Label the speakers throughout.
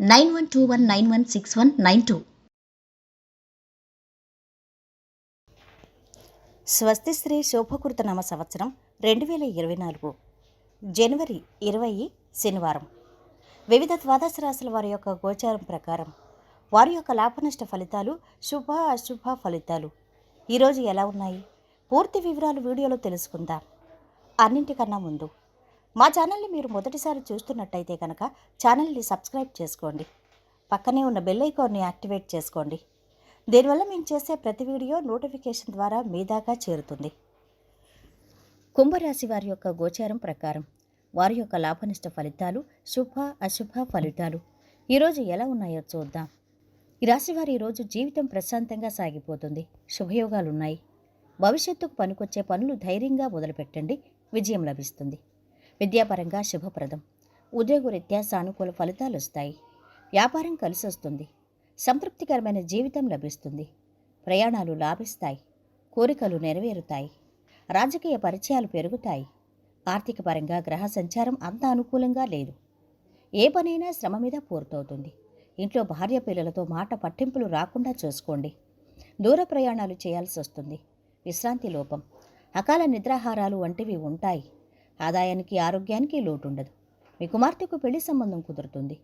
Speaker 1: nine one two one nine one six one nine two.
Speaker 2: స్వస్తి శ్రీ శోభకృత నామ సంవత్సరం రెండు వేల ఇరవై నాలుగు జనవరి ఇరవై శనివారం. వివిధ ద్వాదశ రాశుల వారి యొక్క గోచారం ప్రకారం వారి యొక్క లాభనష్ట ఫలితాలు శుభ అశుభ ఫలితాలు. ఈరోజు ఎలా ఉన్నాయి? పూర్తి వివరాలు వీడియోలో తెలుసుకుందాం. అన్నింటికన్నా ముందు మా ఛానల్ని మీరు మొదటిసారి చూస్తున్నట్టయితే కనుక ఛానల్ని సబ్స్క్రైబ్ చేసుకోండి. పక్కనే ఉన్న బెల్ ఐకాన్ని యాక్టివేట్ చేసుకోండి. దీనివల్ల మేము చేసే ప్రతి వీడియో నోటిఫికేషన్ ద్వారా మీ దాకా చేరుతుంది. కుంభరాశి వారి యొక్క గోచారం ప్రకారం వారి యొక్క లాభనిష్ట ఫలితాలు శుభ అశుభ ఫలితాలు ఈరోజు ఎలా ఉన్నాయో చూద్దాం. ఈ రాశి వారి ఈరోజు జీవితం ప్రశాంతంగా సాగిపోతుంది. శుభయోగాలు ఉన్నాయి భవిష్యత్తుకు పనికొచ్చే పనులు ధైర్యంగా మొదలుపెట్టండి. విజయం లభిస్తుంది. విద్యాపరంగా శుభప్రదం. ఉద్యోగరీత్యా సానుకూల ఫలితాలు వస్తాయి. వ్యాపారం కలిసి వస్తుంది. సంతృప్తికరమైన జీవితం లభిస్తుంది. ప్రయాణాలు లాభిస్తాయి. కోరికలు నెరవేరుతాయి. రాజకీయ పరిచయాలు పెరుగుతాయి. ఆర్థిక పరంగా గ్రహ సంచారం అంత అనుకూలంగా లేదు. ఏ పనైనా శ్రమ మీద పూర్తవుతుంది. ఇంట్లో భార్య పిల్లలతో మాట పట్టింపులు రాకుండా చూసుకోండి. దూర ప్రయాణాలు చేయాల్సి వస్తుంది. విశ్రాంతి లోపం. అకాల నిద్రాహారాలు వంటివి ఉంటాయి. ఆదాయానికి ఆరోగ్యానికి లోటుండదు. మీ కుమార్తెకు పెళ్ళి సంబంధం కుదురుతుంది.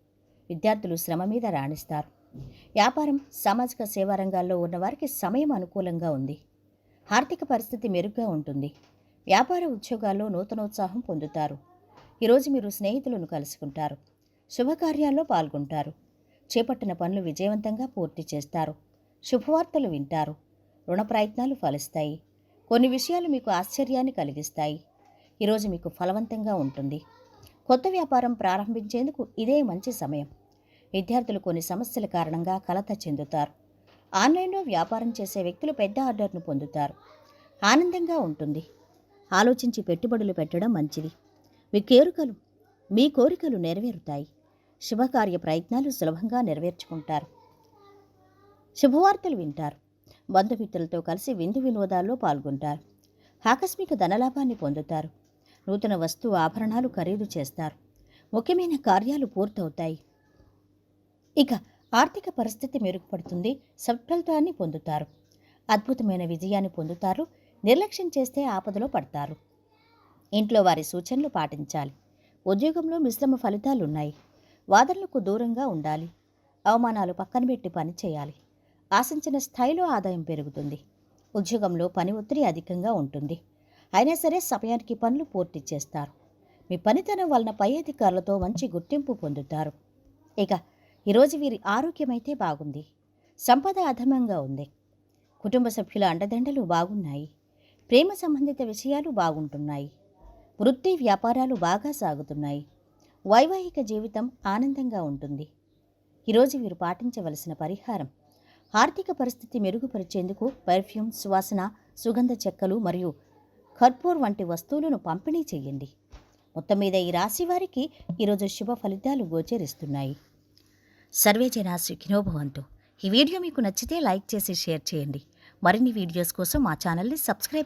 Speaker 2: విద్యార్థులు శ్రమ మీద రాణిస్తారు. వ్యాపారం సామాజిక సేవా రంగాల్లో ఉన్నవారికి సమయం అనుకూలంగా ఉంది. ఆర్థిక పరిస్థితి మెరుగ్గా ఉంటుంది. వ్యాపార ఉద్యోగాల్లో నూతనోత్సాహం పొందుతారు. ఈరోజు మీరు స్నేహితులను కలుసుకుంటారు. శుభకార్యాల్లో పాల్గొంటారు. చేపట్టిన పనులు విజయవంతంగా పూర్తి చేస్తారు. శుభవార్తలు వింటారు. రుణ ప్రయత్నాలు ఫలిస్తాయి. కొన్ని విషయాలు మీకు ఆశ్చర్యాన్ని కలిగిస్తాయి. ఈరోజు మీకు ఫలవంతంగా ఉంటుంది. కొత్త వ్యాపారం ప్రారంభించేందుకు ఇదే మంచి సమయం. విద్యార్థులు కొన్ని సమస్యల కారణంగా కలత చెందుతారు. ఆన్లైన్లో వ్యాపారం చేసే వ్యక్తులు పెద్ద ఆర్డర్ను పొందుతారు. ఆనందంగా ఉంటుంది. ఆలోచించి పెట్టుబడులు పెట్టడం మంచిది. మీ కోరికలు మీ కోరికలు నెరవేరుతాయి. శుభకార్య ప్రయత్నాలు సులభంగా నెరవేర్చుకుంటారు. శుభవార్తలు వింటారు. బంధుమిత్రులతో కలిసి విందు వినోదాల్లో పాల్గొంటారు. ఆకస్మిక ధనలాభాన్ని పొందుతారు. నూతన వస్తు ఆభరణాలు ఖరీదు చేస్తారు. ముఖ్యమైన కార్యాలు పూర్తవుతాయి. ఇక ఆర్థిక పరిస్థితి మెరుగుపడుతుంది. సఫలతాన్ని పొందుతారు. అద్భుతమైన విజయాన్ని పొందుతారు. నిర్లక్ష్యం చేస్తే ఆపదలో పడతారు. ఇంట్లో వారి సూచనలు పాటించాలి. ఉద్యోగంలో మిశ్రమ ఫలితాలున్నాయి. వాదనలకు దూరంగా ఉండాలి. అవమానాలు పక్కన పెట్టి పని చేయాలి. ఆశించిన స్థాయిలో ఆదాయం పెరుగుతుంది. ఉద్యోగంలో పని ఒత్తిడి అధికంగా ఉంటుంది. అయినా సరే సమయానికి పనులు పూర్తి చేస్తారు. మీ పనితనం వలన పై అధికారులతో మంచి గుర్తింపు పొందుతారు. ఇక ఈరోజు వీరి ఆరోగ్యమైతే బాగుంది. సంపద అధమంగా ఉంది. కుటుంబ సభ్యుల అండదండలు బాగున్నాయి. ప్రేమ సంబంధిత విషయాలు బాగుంటున్నాయి. వృత్తి వ్యాపారాలు బాగా సాగుతున్నాయి. వైవాహిక జీవితం ఆనందంగా ఉంటుంది. ఈరోజు వీరు పాటించవలసిన పరిహారం ఆర్థిక పరిస్థితి మెరుగుపరిచేందుకు పర్ఫ్యూమ్ సువాసన సుగంధ చెక్కలు మరియు కర్పూర్ వంటి వస్తువులను పంపిణీ చేయండి. మొత్తం మీద ఈ రాశి వారికి ఈరోజు శుభ ఫలితాలు గోచరిస్తున్నాయి. సర్వే జనా సుఖినోభవంతు ఈ వీడియో మీకు నచ్చితే లైక్ చేసి షేర్ చేయండి. మరిన్ని వీడియోస్ కోసం మా ఛానల్ని సబ్స్క్రైబ్